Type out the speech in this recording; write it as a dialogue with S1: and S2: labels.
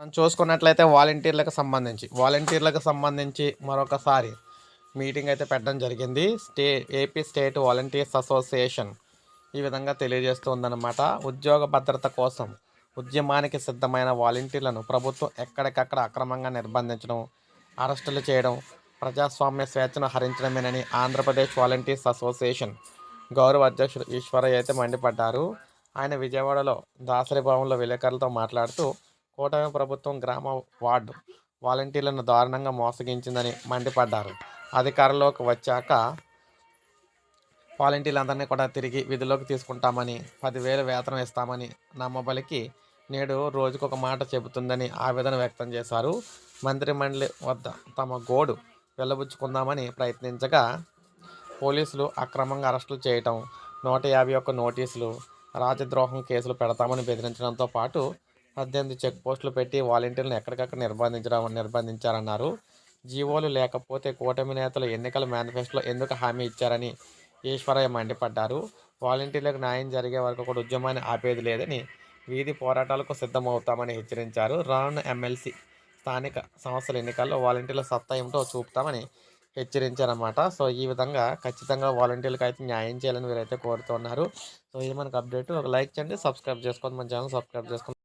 S1: మనం చూసుకున్నట్లయితే వాలంటీర్లకు సంబంధించి వాలంటీర్లకు సంబంధించి మరొకసారి మీటింగ్ అయితే పెట్టడం జరిగింది. Stay AP state volunteers association ఈ విధంగా తెలియజేస్తుందన్నమాట. ఉద్యోగ భద్రత కోసం ఉద్యమానికి సిద్ధమైన వాలంటీర్లను ప్రభుత్వం ఎక్కడికక్కడ అక్రమంగా నిర్బంధించడం అరెస్టులు చేయడం ప్రజాస్వామ్య స్వేచ్ఛను హరించడమేనని ఆంధ్రప్రదేశ్ వాలంటీర్స్ అసోసియేషన్ గౌరవ అధ్యక్షుడు ఈశ్వరయ్య అయితే మండిపడ్డారు. ఆయన విజయవాడలో దాసరి భవన్లో విలేకరులతో మాట్లాడుతూ కూటమి ప్రభుత్వం గ్రామ వార్డు వాలంటీర్లను దారుణంగా మోసగించిందని మండిపడ్డారు. అధికారంలోకి వచ్చాక వాలంటీర్లందరినీ కూడా తిరిగి విధిలోకి తీసుకుంటామని పదివేలు వేతనం ఇస్తామని నమ్మబలికి నేడు రోజుకొక మాట చెబుతుందని ఆవేదన వ్యక్తం చేశారు. మంత్రిమండలి వద్ద తమ గోడు వెళ్ళబుచ్చుకుందామని ప్రయత్నించగా పోలీసులు అక్రమంగా అరెస్టులు చేయటం నూట యాభై ఒక్క నోటీసులు రాజద్రోహం కేసులు పెడతామని బెదిరించడంతో పాటు పద్దెనిమిది చెక్ పోస్టులు పెట్టి వాలంటీర్లను ఎక్కడికక్కడ నిర్బంధించడం నిర్బంధించారన్నారు. జీవోలు లేకపోతే కూటమి నేతలు ఎన్నికల మేనిఫెస్టోలో ఎందుకు హామీ ఇచ్చారని ఈశ్వరయ్య మండిపడ్డారు. వాలంటీర్లకు న్యాయం జరిగే వరకు కూడా ఉద్యమాన్ని ఆపేది లేదని వీధి పోరాటాలకు సిద్ధమవుతామని హెచ్చరించారు. రానున్న ఎమ్మెల్సీ స్థానిక సంస్థల ఎన్నికల్లో వాలంటీర్ల సత్తా ఏమిటో చూపుతామని హెచ్చరించారన్నమాట. సో ఈ విధంగా ఖచ్చితంగా వాలంటీర్లకు అయితే న్యాయం చేయాలని వీరైతే కోరుతున్నారు. సో ఇది మనకు అప్డేట్. ఒక లైక్ చేయండి సబ్స్క్రైబ్ చేసుకోండి మన ఛానల్ సబ్స్క్రైబ్ చేసుకోండి.